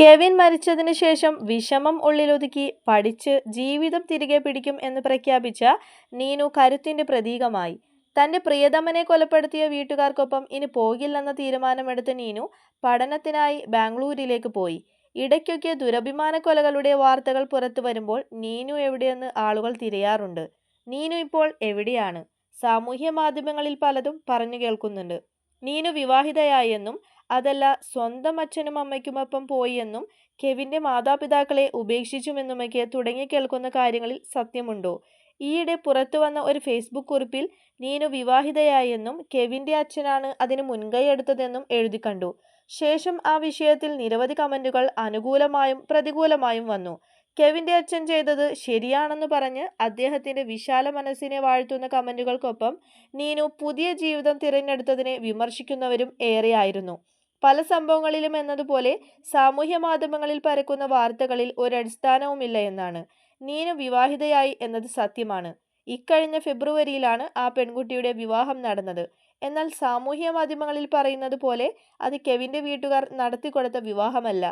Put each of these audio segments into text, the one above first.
Kevin മരിച്ചതിന് ശേഷം വിഷമം ഉള്ളിലൊതുക്കി പഠിച്ച് ജീവിതം തിരികെ പിടിക്കും എന്ന് പ്രഖ്യാപിച്ച നീനു കരുത്തിന്റെ പ്രതീകമായി. തന്റെ പ്രിയതമനെ കൊലപ്പെടുത്തിയ വീട്ടുകാർക്കൊപ്പം ഇനി പോകില്ലെന്ന തീരുമാനമെടുത്ത നീനു പഠനത്തിനായി ബാംഗ്ലൂരിലേക്ക് പോയി. ഇടയ്ക്കൊക്കെ ദുരഭിമാന കൊലകളുടെ വാർത്തകൾ പുറത്തു വരുമ്പോൾ നീനു എവിടെയെന്ന് ആളുകൾ തിരയാറുണ്ട്. നീനു ഇപ്പോൾ എവിടെയാണ്? സാമൂഹ്യ മാധ്യമങ്ങളിൽ പലതും പറഞ്ഞു കേൾക്കുന്നുണ്ട്. നീനു വിവാഹിതയായി എന്നും അതല്ല സ്വന്തം അച്ഛനും അമ്മയ്ക്കുമൊപ്പം പോയി എന്നും കെവിന്റെ മാതാപിതാക്കളെ ഉപേക്ഷിച്ചുമെന്നുമൊക്കെ തുടങ്ങി കേൾക്കുന്ന കാര്യങ്ങളിൽ സത്യമുണ്ടോ? ഈയിടെ പുറത്തു വന്ന ഒരു ഫേസ്ബുക്ക് കുറിപ്പിൽ നീനു വിവാഹിതയായെന്നും കെവിന്റെ അച്ഛനാണ് അതിന് മുൻകൈ എടുത്തതെന്നും എഴുതി കണ്ടു. ശേഷം ആ വിഷയത്തിൽ നിരവധി കമന്റുകൾ അനുകൂലമായും പ്രതികൂലമായും വന്നു. കെവിന്റെ അച്ഛൻ ചെയ്തത് ശരിയാണെന്ന് പറഞ്ഞ് അദ്ദേഹത്തിന്റെ വിശാല മനസ്സിനെ വാഴ്ത്തുന്ന കമന്റുകൾക്കൊപ്പം നീനു പുതിയ ജീവിതം തിരഞ്ഞെടുത്തതിനെ വിമർശിക്കുന്നവരും ഏറെയായിരുന്നു. പല സംഭവങ്ങളിലും എന്നതുപോലെ സാമൂഹ്യ മാധ്യമങ്ങളിൽ പരക്കുന്ന വാർത്തകളിൽ ഒരടിസ്ഥാനവുമില്ല എന്നാണ്. നീനു വിവാഹിതയായി എന്നത് സത്യമാണ്. ഇക്കഴിഞ്ഞ ഫെബ്രുവരിയിലാണ് ആ പെൺകുട്ടിയുടെ വിവാഹം നടന്നത്. എന്നാൽ സാമൂഹ്യ മാധ്യമങ്ങളിൽ പറയുന്നത് പോലെ അത് കെവിന്റെ വീട്ടുകാർ നടത്തിക്കൊടുത്ത വിവാഹമല്ല.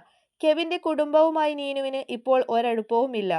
കെവിന്റെ കുടുംബവുമായി നീനുവിന് ഇപ്പോൾ ഒരടുപ്പവുമില്ല.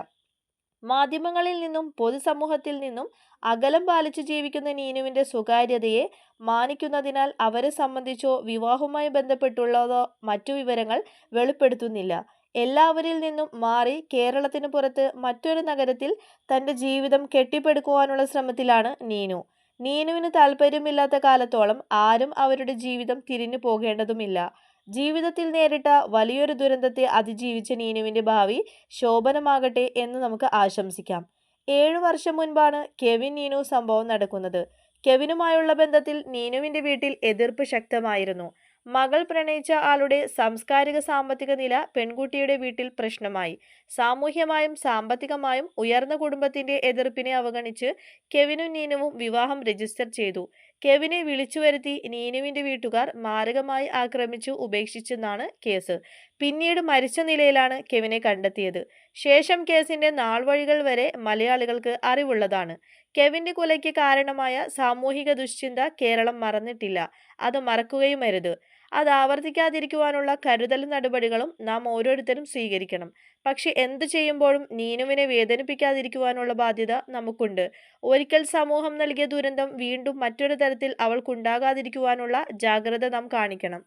മാധ്യമങ്ങളിൽ നിന്നും പൊതുസമൂഹത്തിൽ നിന്നും അകലം പാലിച്ചു ജീവിക്കുന്ന നീനുവിന്റെ സ്വകാര്യതയെ മാനിക്കുന്നതിനാൽ അവരെ സംബന്ധിച്ചോ വിവാഹവുമായി ബന്ധപ്പെട്ടുള്ളതോ മറ്റു വിവരങ്ങൾ വെളിപ്പെടുത്തുന്നില്ല. എല്ലാവരിൽ നിന്നും മാറി കേരളത്തിന് പുറത്ത് മറ്റൊരു നഗരത്തിൽ തന്റെ ജീവിതം കെട്ടിപ്പടുക്കുവാനുള്ള ശ്രമത്തിലാണ് നീനു. നീനുവിന് താല്പര്യമില്ലാത്ത കാലത്തോളം ആരും അവരുടെ ജീവിതം തിരിഞ്ഞു പോകേണ്ടതുമില്ല. ജീവിതത്തിൽ നേരിട്ട വലിയൊരു ദുരന്തത്തെ അതിജീവിച്ച നീനുവിന്റെ ഭാവി ശോഭനമാകട്ടെ എന്ന് നമുക്ക് ആശംസിക്കാം. ഏഴു വർഷം മുൻപാണ് കെവിൻ നീനു സംഭവം നടക്കുന്നത്. കെവിനുമായുള്ള ബന്ധത്തിൽ നീനുവിന്റെ വീട്ടിൽ എതിർപ്പ് ശക്തമായിരുന്നു. മകൾ പ്രണയിച്ച ആളുടെ സാംസ്കാരിക സാമ്പത്തിക നില പെൺകുട്ടിയുടെ വീട്ടിൽ പ്രശ്നമായി. സാമൂഹ്യമായും സാമ്പത്തികമായും ഉയർന്ന കുടുംബത്തിന്റെ എതിർപ്പിനെ അവഗണിച്ച് കെവിനും നീനുവും വിവാഹം രജിസ്റ്റർ ചെയ്തു. കെവിനെ വിളിച്ചു വരുത്തി നീനുവിന്റെ വീട്ടുകാർ മാരകമായി ആക്രമിച്ചു ഉപേക്ഷിച്ചെന്നാണ് കേസ്. പിന്നീട് മരിച്ച നിലയിലാണ് കെവിനെ കണ്ടെത്തിയത്. ശേഷം കേസിന്റെ നാൾവഴികൾ വരെ മലയാളികൾക്ക് അറിവുള്ളതാണ്. കെവിന്റെ കൊലയ്ക്ക് കാരണമായ സാമൂഹിക ദുശ്ചിന്ത കേരളം മറന്നിട്ടില്ല. അത് മറക്കുകയും അരുത്. അത് ആവർത്തിക്കാതിരിക്കുവാനുള്ള കരുതൽ നടപടികളും നാം ഓരോരുത്തരും സ്വീകരിക്കണം. പക്ഷെ എന്ത് ചെയ്യുമ്പോഴും നീനുവിനെ വേദനിപ്പിക്കാതിരിക്കുവാനുള്ള ബാധ്യത നമുക്കുണ്ട്. ഒരിക്കൽ സമൂഹം നൽകിയ ദുരന്തം വീണ്ടും മറ്റൊരു തരത്തിൽ അവൾക്കുണ്ടാകാതിരിക്കുവാനുള്ള ജാഗ്രത നാം കാണിക്കണം.